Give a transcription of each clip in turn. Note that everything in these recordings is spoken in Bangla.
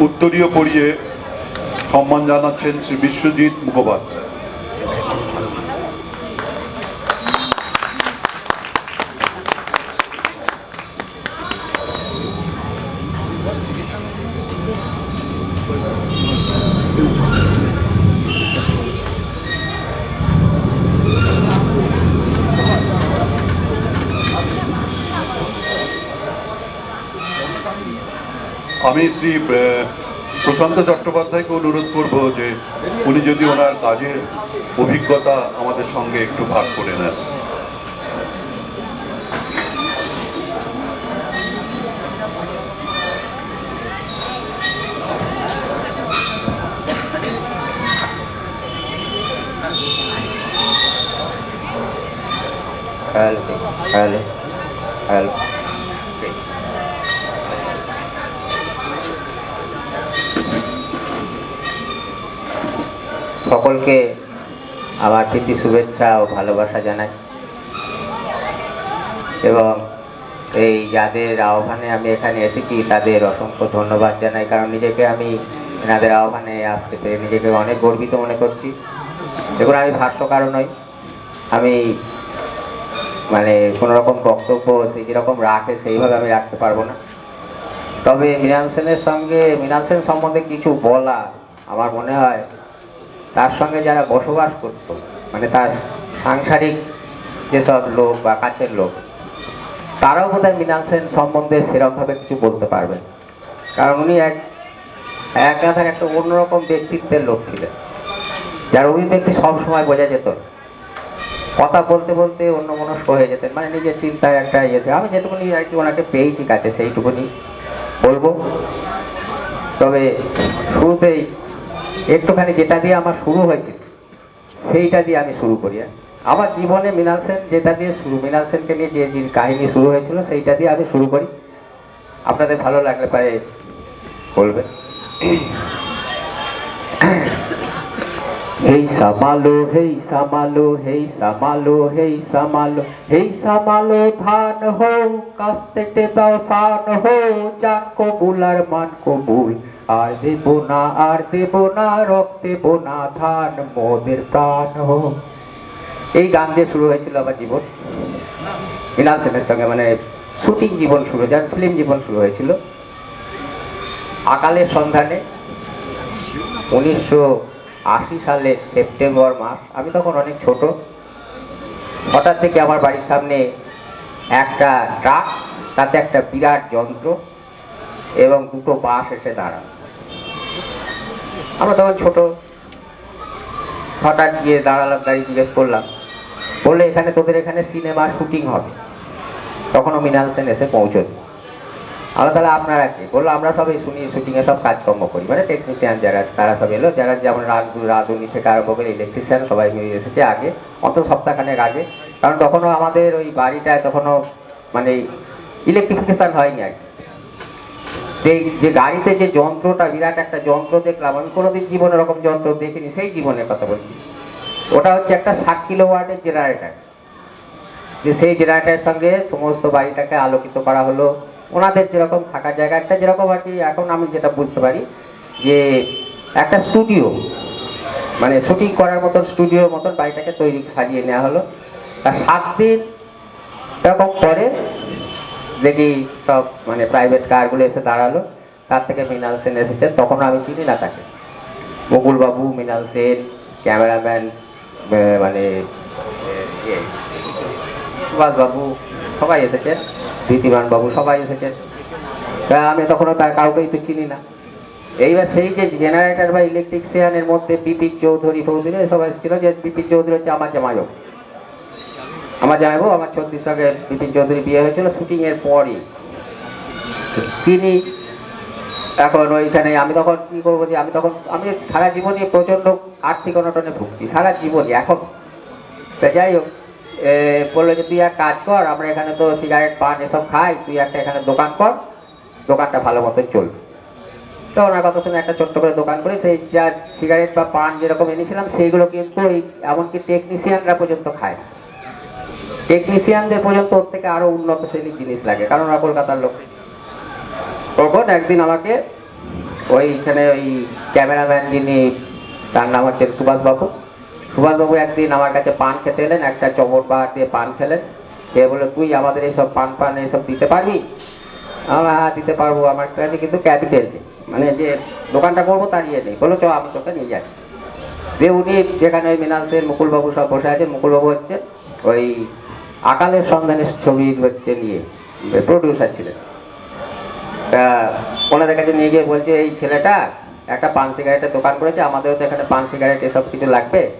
উত্তরীয় পরিয়ে সম্মান জানাচ্ছেন শ্রী বিশ্বজিৎ মুখোপাধ্যায়। আমি শ্রী প্রশান্ত চট্টোপাধ্যায়কে অনুরোধ করব যে উনি যদি ওনার কাজের অভিজ্ঞতা আমাদের সঙ্গে একটু ভাগ করে নেন। হ্যালো হ্যালো হ্যালো সকলকে আমার প্রীতি, শুভেচ্ছা ও ভালোবাসা জানাই। এবং এই যাদের আহ্বানে আমি এখানে এসেছি, তাদের অসংখ্য ধন্যবাদ জানাই। কারণ নিজেকে আমি এনাদের আহ্বানে আসতে পেরে নিজেকে অনেক গর্বিত মনে করছি। দেখুন আমি ভাষ্যকার নই। আমি মানে কোনো রকম বক্তব্য যেরকম রাখে, সেইভাবে আমি রাখতে পারব না। তবে মৃণাল সেনের সঙ্গে মৃণাল সেন সম্বন্ধে কিছু বলা আমার মনে হয় তার সঙ্গে যারা বসবাস করতো মানে তার সাংসারিক যেসব লোক বা কাছের লোক, তারাও বোধ হয় মৃণাল সেন সম্বন্ধে সেরকমভাবে কিছু বলতে পারবেন। কারণ উনি এক এক কথার একটা অন্যরকম ব্যক্তিত্বের লোক ছিলেন, যার অভিব্যক্তি সবসময় বোঝা যেত। কথা বলতে বলতে অন্য মনস্ক হয়ে যেতেন মানে নিজের চিন্তায় একটা ইয়েতে আমি যেটুকুনি আর কি ওনাকে পেয়েছি কাছে সেইটুকুনি বলব। তবে শুরুতেই একটুখানি যেটা দিয়ে আমার শুরু হয়েছে, সেইটা দিয়ে আমি শুরু করি। আমার জীবনে মৃণাল সেন যেটা দিয়ে শুরু মৃণাল সেনকে নিয়ে যে যে কাহিনী শুরু হয়েছিল, সেইটা দিয়ে আমি শুরু করি। আপনাদের ভালো লাগলে পারে বলবেন। হেই সামালো হেই সামালো হেই সামালো হেই সামালো হেই সামালো ধান হো কাস্তেতে দাও সান হো জান কবুল আর মান কবুল। আর দেব না, আর দেব না, রক্ত দেব না, ধান, মোদের প্রাণ এই গান দিয়ে শুরু হয়েছিল আমার জীবন। মৃণাল সেনের সঙ্গে মানে শুটিং জীবন শুরু, যার ফিল্ম জীবন শুরু হয়েছিল। আকালের সন্ধানে উনিশশো আশি সালের সেপ্টেম্বর মাস, আমি তখন অনেক ছোট। হঠাৎ থেকে আমার বাড়ির সামনে একটা ট্রাক, তাতে একটা বিরাট যন্ত্র এবং দুটো বাস এসে দাঁড়ানো আমরা তখন ছোট। হঠাৎ গিয়ে দাঁড়ালাম, দাঁড়িয়ে জিজ্ঞেস করলাম, বললে, এখানে তোদের এখানে সিনেমার শুটিং হবে? তখনও মৃণাল সেন এসে পৌঁছল। আমরা তাহলে আপনারা কি? বলল, আমরা সবাই শুনি শুটিংয়ে সব কাজকর্ম করি। মানে টেকনিশিয়ান যারা, তারা সব এলো। যারা যেমন রাজু রাধুনি থেকে আরম্ভ করে ইলেকট্রিশিয়ান সবাই মিলে এসেছে আগে অত সপ্তাহখানেক আগে। কারণ তখনও আমাদের ওই বাড়িটায় তখনও মানে ইলেকট্রিফিকেশন হয়নি আর কি। সেই যে গাড়িতে যে যন্ত্রটা, বিরাট একটা যন্ত্র দেখলাম, আমি কোনোদিন জীবনে এরকম যন্ত্র দেখিনি, সেই জীবনের কথা বলছি। ওটা হচ্ছে একটা ষাট কিলো ওয়াটের জেনারেটার। যে সেই জেনারেটারের সঙ্গে সমস্ত বাড়িটাকে আলোকিত করা হলো। ওনাদের যেরকম থাকার জায়গা, একটা যেরকম আর কি, এখন আমি যেটা বুঝতে পারি, যে একটা স্টুডিও মানে শুটিং করার মতন স্টুডিওর মতন বাড়িটাকে তৈরি সাজিয়ে নেওয়া হলো। তার সাত দিন এরকম পরে দেখি সব মানে প্রাইভেট কারগুলো এসে দাঁড়াল, তার থেকে মৃণাল সেন এসেছেন তখন আমি চিনি না তাকে। বকুলবাবু মৃণাল সেন, ক্যামেরাম্যান মানে সুভাষবাবু সবাই এসেছেন বাবু সবাই এসেছেন তা আমি তখনও তার কাউকেই তো চিনি না। এইবার সেই যে জেনারেটর বা ইলেকট্রিশিয়ানের মধ্যে বিপিন চৌধুরী ফৌধুরী সবাই ছিল যে বিপিন চৌধুরী হচ্ছে আমার জামাইও আমার জামাইবো আমার ছত্রিশ সঙ্গে বিপিন চৌধুরী বিয়ে হয়েছিল শুটিং এর পরই। তিনি এখন ওইখানে, আমি তখন কি করব যে, আমি তখন, আমি সারা জীবনে প্রচণ্ড আর্থিক অনটনে ভুগছি, সারা জীবনই। এখন তা যাই হোক বলল যে, তুই এক কাজ কর, আমরা এখানে তো সিগারেট পান এসব খাই, তুই একটা এখানে দোকান কর, দোকানটা ভালো মতো চলবে। তো ওনার কথা শুনে একটা ছোট্ট করে দোকান করে, সেই যা সিগারেট বা পান যেরকম এনেছিলাম, সেইগুলো কিন্তু এমনকি টেকনিশিয়ানরা পর্যন্ত খায় টেকনিশিয়ানদের পর্যন্ত ওর থেকে আরও উন্নত শ্রেণির জিনিস লাগে, কারণ ওরা কলকাতার লোক। তখন একদিন আমাকে ওইখানে ওই ক্যামেরাম্যান যিনি, তার নাম হচ্ছে সুভাষবাবু। সুভাষবাবু একদিন আমার কাছে পান খেতে এলেন, একটা চমট পাহাড় দিয়ে পান খেলেন। সে বলে তুই আমাদের এইসব পান পান এইসব দিতে পারবি? আমরা হ্যাঁ দিতে পারব, আমার কাছে কিন্তু ক্যাপিটাল নেই। মানে যে দোকানটা করব তার ইয়ে নেই। বলো চ আমি তোকে নিয়ে যাচ্ছি। যে উনি যেখানে ওই মৃণাল সেন মুকুলবাবু সব বসে আছে মুকুলবাবু হচ্ছে ওই আকালের সন্ধানের ছবি হচ্ছে নিয়ে প্রডিউসার ছিলেন। তা ওনাদের কাছে নিয়ে গিয়ে বলছে, এই ছেলেটা একটা পান সিগারেটের দোকান করেছে, আমাদেরও তো এখানে পান সিগারেট এসব কিছু লাগবে।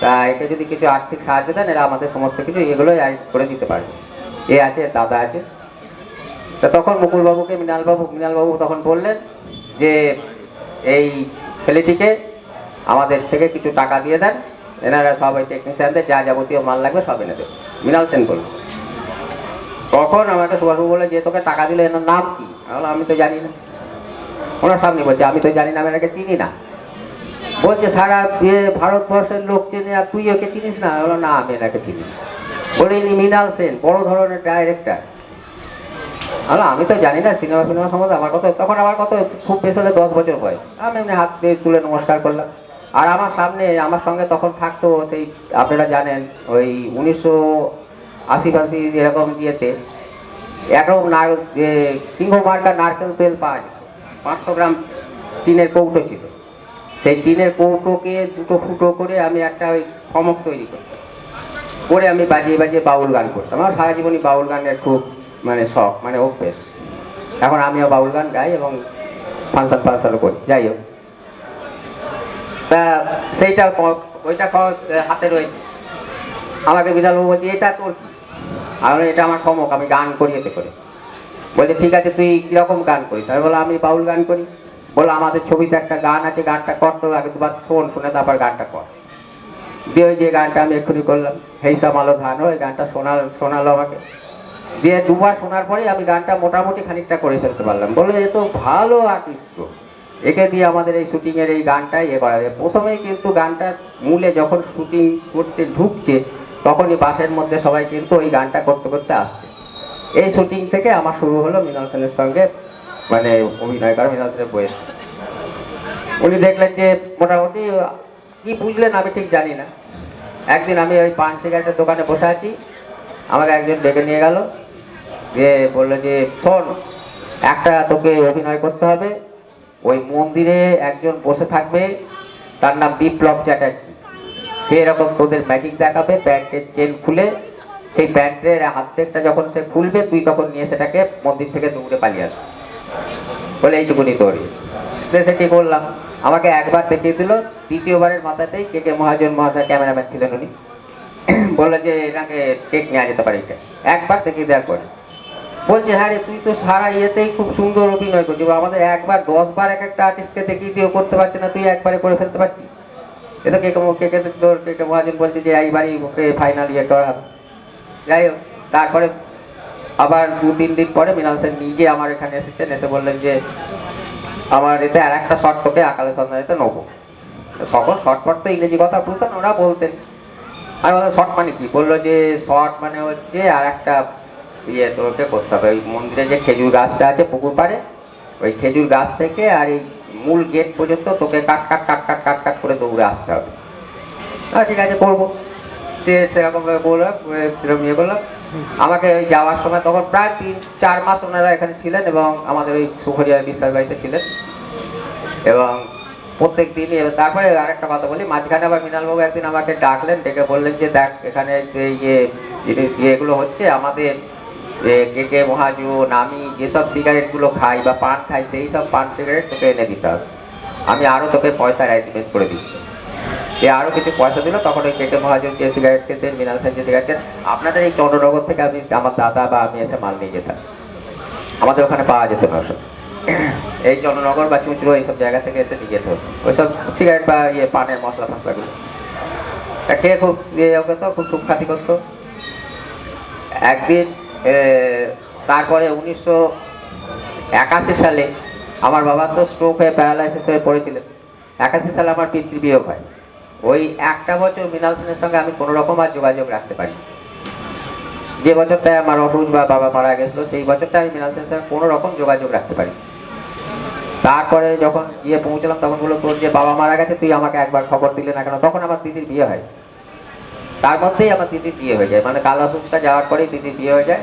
তা একে যদি কিছু আর্থিক সাহায্য দেন, এরা আমাদের সমস্ত কিছু এগুলোই আয় করে দিতে পারবে। এ আছে, দাদা আছে। তা তখন মুকুলবাবুকে, মৃণালবাবু মৃণালবাবু তখন বললেন যে, এই ছেলেটিকে আমাদের থেকে কিছু টাকা দিয়ে দেন। এনারা সবাই টেকনিশিয়ানদের যা যাবতীয় মাল লাগবে সব এনে দেবে। মৃণাল সেন বলল তখন আমাকে সুভাষবাবু বলে যে তোকে টাকা দিলে এনার নাম কি? আমি তো জানি না। ওনার সামনে বলছে আমি তো জানি না আমি এনাকে চিনি না। বলছে সারা ভারতবর্ষের লোক চেনে আর তুই ওকে চিনিস না? বললাম, না আমি এনাকে চিনি বলে ইনি মৃণাল সেন বড় ধরনের ডাইরেক্টর আলো আমি তো জানি না সিনেমা সিনেমা সম্বন্ধে আমার কত তখন আমার কত খুব বেশি হলে দশ বছর বয়স। আমি এমনি হাত দিয়ে তুলে নমস্কার করলাম। আর আমার সামনে, আমার সঙ্গে তখন থাকতো সেই, আপনারা জানেন, ওই উনিশশো আশি ফাশি এরকম ইয়েতে, একরকম সিংহ মার্কা নারকেল তেল পাওয়া যেত পাঁচশো গ্রাম টিনের কৌটো ছিল। সেই টিনের কৌটোকে দুটো ফুটো করে আমি একটা ওই সমক তৈরি করি করে আমি বাজিয়ে বাজিয়ে বাউল গান করতাম। আমার সারা জীবনই বাউল গানের খুব মানে শখ মানে অভ্যেস। এখন আমিও বাউল গান গাই এবং ফাংশন ফাংশনও করি। যাই হোক। সেইটা ওইটা ক- হাতে রয়েছে আমাকে বিশাল বলছে এটা তোর কি?" আমি বললাম, এটা আমার সমক আমি গান করি এতে করে। বলছে ঠিক আছে তুই কীরকম গান করিস? আমি বললাম আমি বাউল গান করি। বলল আমাদের ছবিতে একটা গান আছে গানটা কর তো আগে দুবার শোন শুনে তারপর গানটা কর। দিয়ে ওই যে গানটা আমি এক্ষুনি করলাম হেইসাম আলো ধান ওই গানটা শোনাল শোনালো আমাকে। দিয়ে দুবার শোনার পরে আমি গানটা মোটামুটি খানিকটা করে ফেলতে পারলাম। বলল এ তো ভালো আর্টিস্ট একে দিয়ে আমাদের এই শুটিং এর এই গানটা ইয়ে করা যায়। প্রথমেই কিন্তু গানটা মূলে যখন শুটিং করতে ঢুকছে, তখনই বাসের মধ্যে সবাই কিন্তু ওই গানটা করতে করতে আসছে। এই শুটিং থেকে আমার শুরু হলো মৃণাল সেনের সঙ্গে মানে অভিনয় করা মৃণাল সেনের বইয়ের। উনি দেখলেন যে মোটামুটি, কি বুঝলেন আমি ঠিক জানি না। একদিন আমি ওই পান সিগারেটের দোকানে বসে আছি, আমাকে একজন ডেকে নিয়ে গেল। দিয়ে বলল যে, শোন, একটা তোকে অভিনয় করতে হবে ওই মন্দিরে একজন বসে থাকবে, তার নাম বিপ্লব চ্যাটার্জি। সে এরকম তোদের ম্যাজিক দেখাবে প্যান্টের চেন খুলে, সেই প্যান্টের হাত থেকে যখন সে খুলবে, তুই তখন নিয়ে সেটাকে মন্দির থেকে দৌড়ে পালিয়ে আসবি বলে, এইটুকুনি তোরই। তো সেটি করলাম আমাকে একবার দেখিয়ে দিল, দ্বিতীয়বারের মাথাতেই কে কে মহাজন মহাশয় ক্যামেরাম্যান ছিলেন উনি। বলল যে এনাকে টেক নেওয়া যেতে পারে এটা। একবার দেখিয়ে দেওয়ার পরে। বলছে হ্যাঁ রে, তুই তো সারা ইয়েতেই খুব সুন্দর অভিনয় করছিস আমাদের একবার দশ বার এক একটা আর্টিস্টকে দেখিয়ে দিয়েও করতে পারছে না, তুই একবারে করে ফেলতে পারছিস? এটা কে কে কে কে, তোর কে কে মহাজন বলছে যে, এইবারই ওকে ফাইনাল ইয়ে করা। যাই হোক, তারপরে আবার দু, তিন দিন পরে মৃণাল সেন নিজে আমার এখানে এসেছেন, এসে বললেন যে, আমার এতে আর একটা শর্ট তোকে আকালে সন্ধানিতে নেব। তখন শর্ট ফট তো ইংরেজি কথা বুঝতেন ওরা বলতেন। আর শর্ট মানে কি? বলল যে শর্ট মানে হচ্ছে আর একটা ইয়ে তোকে করতে হবে। ওই মন্দিরে যে খেজুর গাছটা আছে পুকুর পাড়ে ওই খেজুর গাছ থেকে আর এই মূল গেট পর্যন্ত তোকে কাট কাট কাট কাট কাট কাট করে দৌড়ে আসতে হবে। আহ, ঠিক আছে করব। সেরকম ইয়ে করলাম আমাকে ওই যাওয়ার সময় তখন প্রায় তিন চার মাস ওনারা এখানে ছিলেন এবং আমাদের ওই সুখরিয়া বিশ্বাস বাড়িতে ছিলেন। এবং প্রত্যেক দিনই তারপরে আরেকটা কথা বলি মাঝখানে আবার মৃণালবাবু একদিন আমাকে ডাকলেন ডেকে বললেন যে দেখ এখানে যে ইয়ে জিনিস ইয়েগুলো হচ্ছে আমাদের যে কে কে মহাজন, আমি যেসব সিগারেটগুলো খাই বা পান খাই সেই সব পান সিগারেট তোকে এনে দিতে হবে। আমি আরও তোকে পয়সার অ্যারেঞ্জমেন্ট করে দিচ্ছি। সে আরও কিছু পয়সা দিল, তখন ওই কেকে মহাজন যে সিগারেট খেতেন, মৃণাল সেন যে সিগারেট খেতেন, আপনাদের এই চন্দ্রনগর থেকে আমি, আমার দাদা বা আমি এসে মাল নিয়ে যেতাম। আমাদের ওখানে পাওয়া যেত না এই চন্দ্রনগর বা চুঁচড়ো এইসব জায়গা থেকে এসে নিয়ে যেত। ওইসব সিগারেট বা ইয়ে পানের মশলা ফসলাগুলো। খেয়ে খুব ইয়ে করতো খুব সুখ্যাতি করতো। একদিন তারপরে উনিশশো একাশি সালে আমার বাবা তো স্ট্রোক হয়ে প্যারালাইসিস হয়ে পড়েছিলেন। একাশি সালে আমার পিতৃবিয়োগ হয়। ওই একটা বছর মৃণাল সেনের সঙ্গে আমি কোনো রকম আর যোগাযোগ রাখতে পারি। যে বছরটায় আমার অসুখ বা বাবা মারা গেছিল, সেই বছরটা আমি মৃণাল সেনের সঙ্গে কোনো রকম যোগাযোগ রাখতে পারি। তারপরে যখন গিয়ে পৌঁছলাম, তখন বলল তোর যে বাবা মারা গেছে, তুই আমাকে একবার খবর দিলে না কেন? তখন আমার দিদির বিয়ে হয়। তার মধ্যেই আমার দিদির বিয়ে হয়ে যায়। মানে কালা সুচটা যাওয়ার পরেই দিদির বিয়ে হয়ে যায়।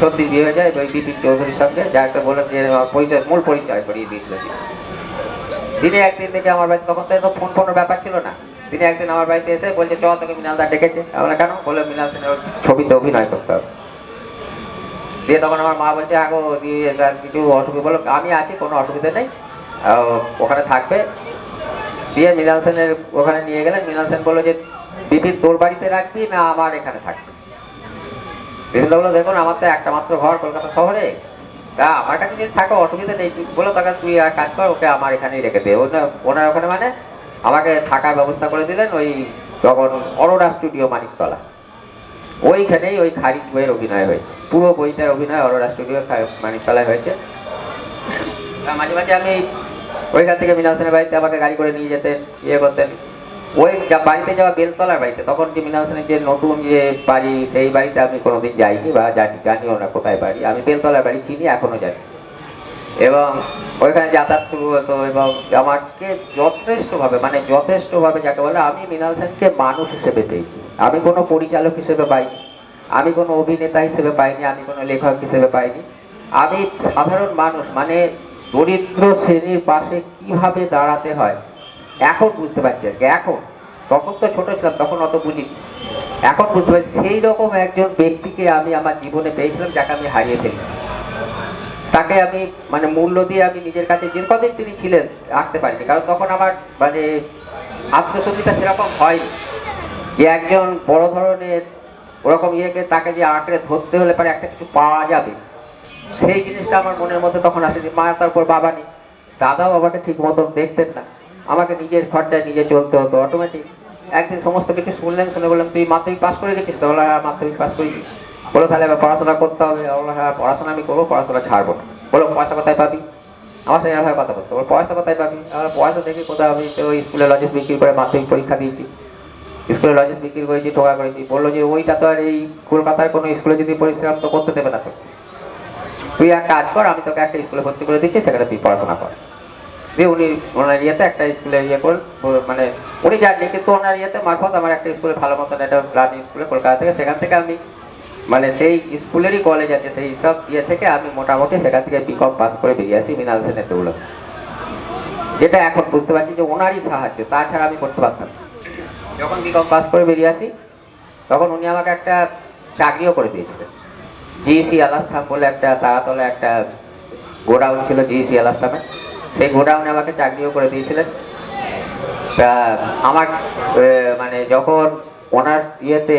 সত্যি বিয়ে হয়ে যায়। ওই বিপিন চৌধুরীর সঙ্গে যাকে বললেন যে আমার পরিচয়, মূল পরিচয় করিয়ে দিয়েছিল তিনি একদিন থেকে আমার বাড়িতে তখন তো ফোন ফোনের ব্যাপার ছিল না। তিনি একদিন আমার বাড়িতে এসে বলছে চ তোকে মৃণালদা ডেকেছে। আমরা কেন? বলে মৃণাল সেনের ছবিতে অভিনয় করতে হবে। দিয়ে তখন আমার মা বলছে, আগো, দিয়ে কিছু অসুবিধা বলো আমি আছি, কোনো অসুবিধা নেই। ওখানে থাকবে। দিয়ে মৃণাল সেনের ওখানে নিয়ে গেলেন। মৃণাল সেন বলল যে বিপিন তোর বাড়িতে রাখবি না আমার এখানে থাকবি? বিপিন বলল দেখুন, আমার তো একটা মাত্র ঘর কলকাতা শহরে। তা আমার কাছে যদি থাকো, অসুবিধা নেই। বলো তাকে তুই আর কাজ কর, ওকে আমার এখানেই রেখে দে। ওনার ওখানে মানে আমাকে থাকার ব্যবস্থা করে দিলেন ওই তখন অরোরা স্টুডিও মানিকতলা। ওইখানেই ওই খারিজ বইয়ের অভিনয় হয়েছে। পুরো বইটার অভিনয় অরোরা স্টুডিও মানিকতলায় হয়েছে। মাঝে মাঝে আমি ওইখান থেকে মৃণাল সেনের বাড়িতে আমাকে গাড়ি করে নিয়ে যেতেন ইয়ে করতেন। ওই বাড়িতে যাওয়া বেলতলার বাড়িতে, তখন যে মৃণাল সেনের যে নতুন যে বাড়ি, সেই বাড়িতে আমি কোনোদিন যাইনি বা জানি জানিও না কোথায় বাড়ি। আমি বেলতলার বাড়ি চিনি, এখনও জানি। এবং ওইখানে যাতায়াত শুরু হতো এবং আমাকে যথেষ্টভাবে মানে যথেষ্টভাবে যাকে বলে, আমি মৃণাল সেনকে মানুষ হিসেবে পেয়েছি আমি কোনো পরিচালক হিসেবে পাইনি। আমি কোনো অভিনেতা হিসেবে পাইনি, আমি কোনো লেখক হিসেবে পাইনি। আমি সাধারণ মানুষ মানে দরিদ্র শ্রেণির পাশে কীভাবে দাঁড়াতে হয় এখন বুঝতে পারছি আর কি, এখন। তখন তো ছোট ছিলাম তখন অত বুঝি এখন বুঝতে পারছি সেই রকম একজন ব্যক্তিকে আমি আমার জীবনে পেয়েছিলাম যাকে আমি হারিয়ে ফেলি তাকে আমি মানে মূল্য দিয়ে আমি নিজের কাছে যে কদিন তিনি ছিলেন রাখতে পারিনি। কারণ তখন আমার মানে আত্মসম্মিতা সেরকম হয়নি। যে একজন বড় ধরনের ওরকম ইয়েকে তাকে যে আঁকড়ে ধরতে হলে পরে একটা কিছু পাওয়া যাবে। সেই জিনিসটা আমার মনের মধ্যে তখন আসেনি। মা তারপর বাবা নেই। দাদাও বাবাকে ঠিক মতন দেখতেন না। আমাকে নিজের খরচায় নিজে চলতে হতো অটোমেটিক একদিন সমস্ত কিছু শুনলেন, শুনে বললাম তুই মাধ্যমিক পাস করে গেছিস? তো হ্যাঁ মাধ্যমিক পাস করেছি। বলো, তাহলে এবার পড়াশোনা করতে হবে। বলল হ্যাঁ পড়াশোনা আমি করব, পড়াশোনা ছাড়বো না। বলো, পয়সা কোথায় পাবি? আমার সঙ্গে এভাবে কথা বলতো। বলো, পয়সা কোথায় পাবি? আমার পয়সা দেখি কোথায় আমি তো স্কুলে লজেস বিক্রি করে মাধ্যমিক পরীক্ষা দিয়েছি। স্কুলে লজেস বিক্রি করেছি ঠোকা করেছি। বলল যে, ওইটা তো আর এই কলকাতার কোনো স্কুলে যদি পরিশ্রম তো করতে দেবে না তুই এক কাজ কর, আমি তোকে একটা স্কুলে ভর্তি করে দিচ্ছি, সেখানে তুই পড়াশোনা কর। দিয়ে উনি ওনার ইয়েতে একটা স্কুলে ইয়ে করে মানে উনি জাননি কিন্তু ওনার ইয়েতে মারফত আমার একটা স্কুলে ভালো মতন একটা রানি স্কুলে কলকাতা থেকে, সেখান থেকে আমি মানে সেই স্কুলেরই কলেজ আছে, সেই সব ইয়ে থেকে আমি মোটামুটি সেখান থেকে বিকম পাস করে বেরিয়ে আসি মৃণাল সেনের দৌড় যেটা এখন বুঝতে পারছি যে ওনারই সাহায্য, তাছাড়া আমি করতে পারতাম। যখন বিকম পাস করে বেরিয়ে আসি, তখন উনি আমাকে একটা চাকরিও করে দিয়েছিলেন। জিএসি আলাস্তাম বলে একটা, তারাতলে একটা গোডাউন ছিল জিএসি আলাস্তামে সেই গোডাউনে আমাকে চাকরিও করে দিয়েছিলেন। তা আমার মানে যখন ওনার ইয়েতে,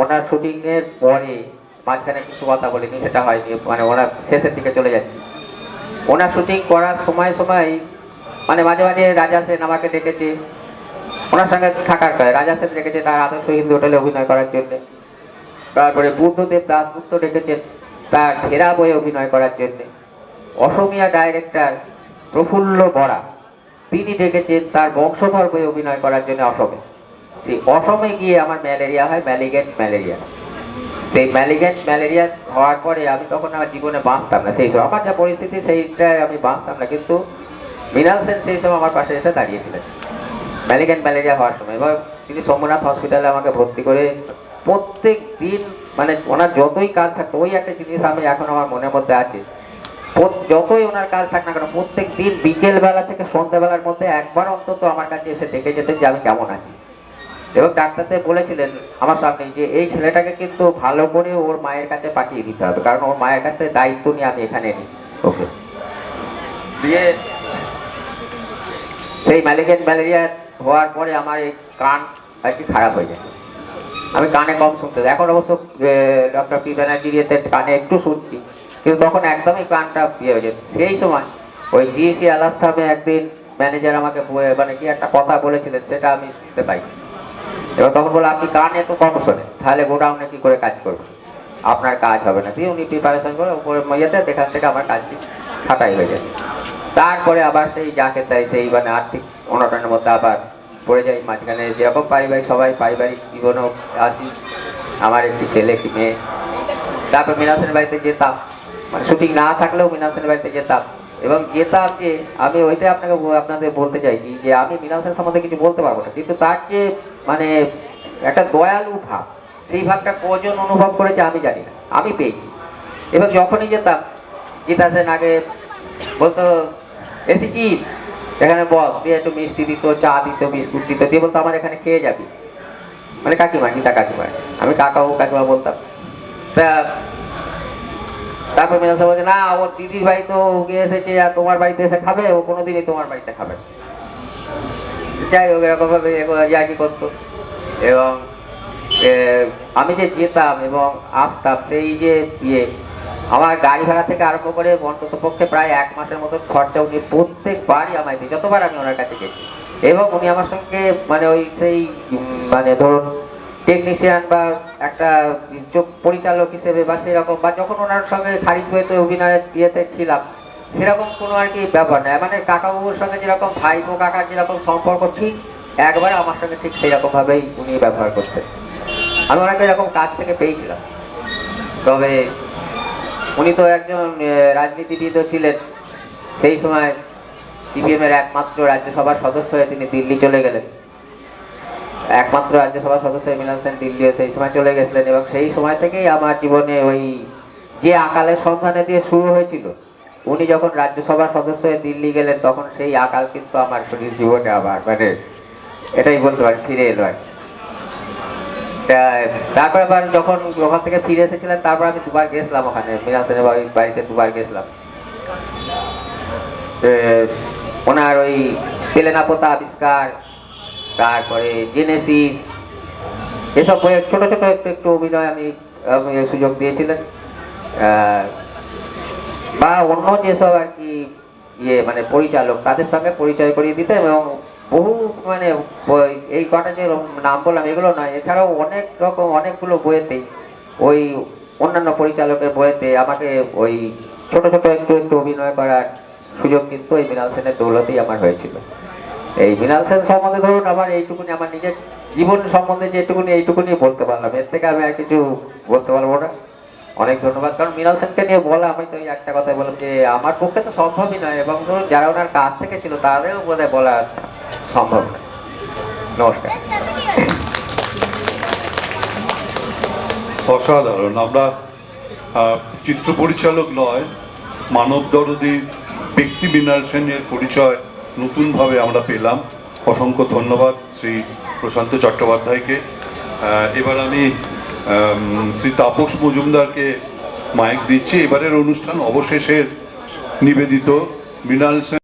ওনার শুটিং এর পরে মাঝখানে কিছু কথা বলিনি, সেটা হয়নি মানে ওনার শেষের দিকে চলে যাচ্ছে। ওনার শুটিং করার সময় সময় মানে মাঝে মাঝে রাজা সেন আমাকে ডেকেছে ওনার সঙ্গে থাকার করে রাজা সেন ডেকেছে তার আদর্শ হিন্দু হোটেলে অভিনয় করার জন্য। তারপরে বুদ্ধদেব দাসগুপ্ত ডেকেছেন তার ঘেরা বয়ে অভিনয় করার জন্য। অসমিয়া ডাইরেক্টর প্রফুল্ল বরা। তিনি ডেকেছেন তার বংশধর বয়ে অভিনয় করার জন্য অসমে। সেই অসমে গিয়ে আমার ম্যালেরিয়া হয়, ম্যালিগেন্ট ম্যালেরিয়া। সেই ম্যালিগেন্ট ম্যালেরিয়া হওয়ার পরে আমি তখন আমার জীবনে বাঁচতাম না। সেই আমার যা পরিস্থিতি সেইটাই আমি বাঁচতাম না। কিন্তু মৃণাল সেন সেই সময় আমার পাশে এসে দাঁড়িয়েছিলেন। ম্যালিগেন্ট ম্যালেরিয়া হওয়ার সময়। এবার তিনি সোমনাথ হসপিটালে আমাকে ভর্তি করে প্রত্যেক দিন মানে ওনার যতই কাজ থাকতো, ওই একটা জিনিস আমি এখন আমার মনের মধ্যে আছে। যতই ওনার কাজ থাক না কেন প্রত্যেক দিন বিকেল বেলা থেকে সন্ধ্যাবেলার মধ্যে একবার অন্তত আমার কাছে এসে দেখে যেতেন যে আমি কেমন আছি। এবং ডাক্তারদের বলেছিলেন আমার সামনে যে এই ছেলেটাকে কিন্তু ভালো করে ওর মায়ের কাছে পাঠিয়ে দিতে হবে কারণ ওর মায়ের কাছে দায়িত্ব নিয়ে আমি এখানে নিই। ওকে। দিয়ে সেই ম্যালেরিয়া ম্যালেরিয়া হওয়ার পরে আমার এই কান আর কি খারাপ হয়ে যায়। আমি কানে কম শুনতে এখন অবশ্য ডক্টর পি ব্যানার্জির ইয়েতে কানে একটু শুনছি। কিন্তু তখন একদমই কানটা ইয়ে হয়ে যেত। সেই সময় ওই জিএসি আলাস্তামে একদিন ম্যানেজার আমাকে মানে কি একটা কথা বলেছিলেন, সেটা আমি শুনতে পাই। এবার তখন বলে, আপনি কানে তো কম শোনেন, তাহলে গোডাউনে কি করে কাজ করবেন আপনার কাজ হবে না। দিয়ে উনি প্রিপারেশন করে উপরে ইয়েতে সেখান থেকে আমার কাজটি ছাটাই হয়ে যায়। তারপরে আবার সেই যাকে তাই, সেই মানে আর্থিক অনটনের মধ্যে আবার পড়ে যাই, মাঝখানে যেরকম পারিবারিক সবাই, পারিবারিক জীবনেও আসি। আমার একটি ছেলে, একটি মেয়ে। তারপর মিনাসের বাড়িতে যেতাম। শুটিং না থাকলেও মিনাসের বাড়িতে যেতাম এবং যেতাম যে আমি ওইটাই আপনাকে আপনাদের বলতে চাইছি যে আমি সেন সম্বন্ধে কিছু বলতে পারব না। কিন্তু তার যে মানে একটা দয়ালু ভাব, সেই ভাবটা কজন অনুভব করেছে আমি জানি না। আমি পেয়েছি। এবং যখনই যেতাম, গীতা সেন আগে বলতো, এসি কি? এখানে বস দিয়ে একটু মিষ্টি দিত, চা দিত, বিস্কুট দিত, দিয়ে বলতো, আমার এখানে খেয়ে যাবি? মানে কাকিমা, গীতা কাকিমা। আমি কাকাও কাকিমা বলতাম। তা তারপর মিনাল বলছে, না, ওর দিদির বাড়ি তো গিয়ে এসেছে আর তোমার বাড়িতে এসে খাবে, ও কোনোদিনই তোমার বাড়িতে খাবে যাই হোক, এরকম ভাবে ইয়াকি করতো। এবং আমি যে যেতাম এবং আসতাম সেই যে ইয়ে আমার গাড়ি ভাড়া থেকে আরম্ভ করে অন্তত পক্ষে প্রায় এক মাসের মতো খরচা উনি প্রত্যেকবারই আমায় যতবার আমি ওনার কাছে গেছি। এবং উনি আমার সঙ্গে মানে ওই সেই মানে ধরুন টেকনিশিয়ান বা একটা পরিচালক হিসেবে বা সেরকম, বা যখন ওনার সঙ্গে খারিজ বইতে অভিনয়ের ইয়েতে ছিলাম, সেরকম কোনো আর কি ব্যাপার নয়। মানে কাকাবাবুর সঙ্গে যেরকম ভাইপো কাকার যেরকম সম্পর্ক, ঠিক একবার আমার সঙ্গে ঠিক সেইরকম ভাবেই উনি ব্যবহার করতেন। আমি ওনাকে এরকম কাজ থেকে পেয়েছিলাম। তবে উনি তো একজন রাজনীতিবিদও ছিলেন। সেই সময় সিপিএম এর একমাত্র রাজ্যসভার সদস্য হয়ে তিনি দিল্লি চলে গেলেন। একমাত্র রাজ্যসভার সদস্য মিলান সেন দিল্লি সেই সময় চলে গেছিলেন এবং সেই সময় থেকেই আমার জীবনে ওই যে আকালের সন্ধানে দিয়ে শুরু হয়েছিল, উনি যখন রাজ্যসভার সদস্য হয়ে দিল্লি গেলেন, তখন সেই আকাল কিন্তু আমার শরীর জীবনে আবার মানে এটাই বলতে পারি, ফিরে এলো আর তারপর আবার যখন ওখান থেকে ফিরে এসেছিলেন, তারপর আমি দুবার গেছিলাম ওখানে মিলান সেনের বাড়ি- বাড়িতে দুবার গেছিলাম। ওনার ওই তেলেনা পোতা আবিষ্কার তারপরে জেনেসিস এসব বইয়ে ছোট ছোট একটু একটু অভিনয় আমি সুযোগ দিয়েছিলেন। বা অন্য যেসব আর কি ইয়ে মানে পরিচালক, তাদের সঙ্গে পরিচয় করিয়ে দিতেন এবং বহু মানে এই কটা যে নাম বললাম, এগুলো নয়। এছাড়াও অনেক রকম, অনেকগুলো বইয়েতেই ওই অন্যান্য পরিচালকের বইয়েতে আমাকে ওই ছোট ছোট একটু একটু অভিনয় করার সুযোগ কিন্তু এই মৃণাল সেনের দৌলতেই আমার হয়েছিল। এই মৃণাল সেন সম্বন্ধে ধরুন আমার এইটুকুনি আমার নিজের জীবন সম্বন্ধে যেটুকুনি এইটুকুনি বলতে পারলাম। এর থেকে আমি আর কিছু বলতে পারব না। অনেক ধন্যবাদ। কারণ মৃণাল সেনকে নিয়ে বলা, আমি তো একটা কথাই বললাম যে, আমার পক্ষে তো সম্ভবই নয়, এবং ধরুন যারা ওনার কাছ থেকে ছিল, তাদেরও বোধহয় বলা সম্ভব না নমস্কার। অসাধারণ। আমরা চিত্র পরিচালক নয় মানব দরদি ব্যক্তি মৃণাল সেনের পরিচয় নতুনভাবে আমরা পেলাম। অসংখ্য ধন্যবাদ শ্রী প্রশান্ত চট্টোপাধ্যায়কে। এবার আমি আম, শ্রী তাপস মজুমদারকে মাইক দিচ্ছি। এবারের অনুষ্ঠান অবশেষের নিবেদিত। মৃণাল সেন